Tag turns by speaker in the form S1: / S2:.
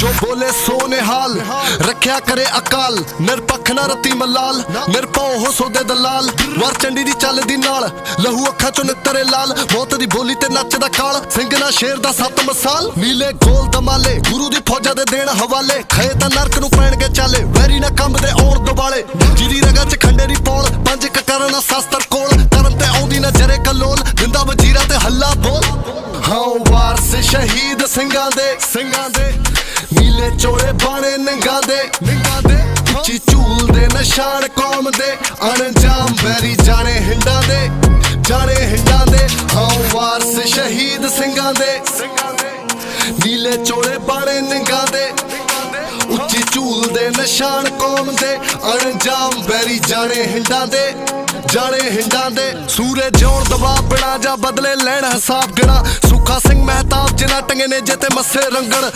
S1: ਜੋ ਬੋਲੇ ਸੋ ਨਿਹਾਲ ਰੱਖਿਆ ਕਰੇ ਅਕਾਲ। ਨਿਰਪੱਖ ਨਾ ਰਤੀ ਮਲਾਲ, ਨਿਰਪਉ ਹੋ ਸੋਦੇ ਦਲਾਲ। ਵਰ ਚੰਡੀ ਦੀ ਚੱਲਦੀ ਨਾਲ, ਲਹੂ ਅੱਖਾਂ ਚੋਂ ਨਿੱਤਰੇ ਲਾਲ। ਮੌਤ ਦੀ ਬੋਲੀ ਤੇ ਨੱਚਦਾ ਕਾਲ ਸਿੰਘ ਸ਼ੇਰ ਦਾ ਸੱਤ ਮਸਾਲ। ਨੀਲੇ ਗੋਲ ਦਮਾਲੇ, ਗੁਰੂ ਦੀ ਫੌਜਾਂ ਦੇ ਦੇਣ ਹਵਾਲੇ। ਖੇ ਤਾਂ ਨਰਕ ਨੂੰ ਪੈਣਗੇ ਚਾਲੇ, ਵੈਰੀ ਨਾ ਕੰਬਦੇ ਆਉਣ ਦੁਬਾਲੇ ਜਿਹਦੀ ਰਗਾ ਚ ਖੰਡੇ ਦੀ ਪੌਲ, ਪੰਜ ਇੱਕ ਕਰਨ ਸ਼ਸਤਰ ਕੋਲ। ਕਰਨ ਤੇ ਆਉਂਦੀ ਨਾ ਜਰੇ ਕਲੋਲ ਦਿੰਦਾ ਵਜੀਰਾ ਤੇ ਹੱਲਾ ਬੋਲ। ਸ਼ਹੀਦ ਸਿੰਘਾਂ ਦੇ ਸਿੰਘਾਂ ਦੇ। ਨੀਲੇ ਚੋੜੇ ਬਾਣੇ ਨਿੰਗਾਂ ਦੇ ਨਿੰਗਾਂ ਦੇ। ਉੱਚੀ ਝੂਲ ਦੇ ਨਿਸ਼ਾਨ ਕੌਮ ਦੇ। ਅਣਜਾਮ ਬੈਰੀ ਜਾਣੇ ਹਿੰਡਾਂ ਦੇ, ਜਾਣੇ ਹਿੰਡਾਂ ਦੇ। ਹਾਂ ਵਾਰਸ ਸ਼ਹੀਦ ਸਿੰਘਾਂ ਦੇ ਸਿੰਘਾਂ ਦੇ। ਨੀਲੇ ਚੋੜੇ ਬਾਣੇ ਨੰਗਾ ਝੂਲ ਦੇ ਨਿਸ਼ਾਨ ਕੌਮ ਦੇ ਅਣਜਾਮ ਬੈਰੀ ਜਾਣੇ ਹਿੰਡਾਂ ਦੇ, ਜਾਣੇ ਹਿੰਡਾਂ ਦੇ। ਸੂਰਜ ਜਿਉਣ ਦਬਾ ਬਣਾ ਜਾ ਬਦਲੇ ਲੈਣ ਹਿਸਾਬ ਗਿਣਾ। ਸੁੱਖਾ ਸਿੰਘ ਮਹਿਤਾਬ ਜਿਨ੍ਹਾਂ ਟੰਗੇ ਨੇ ਜੇ ਤੇ ਮੱਸੇ ਰੰਗਣ।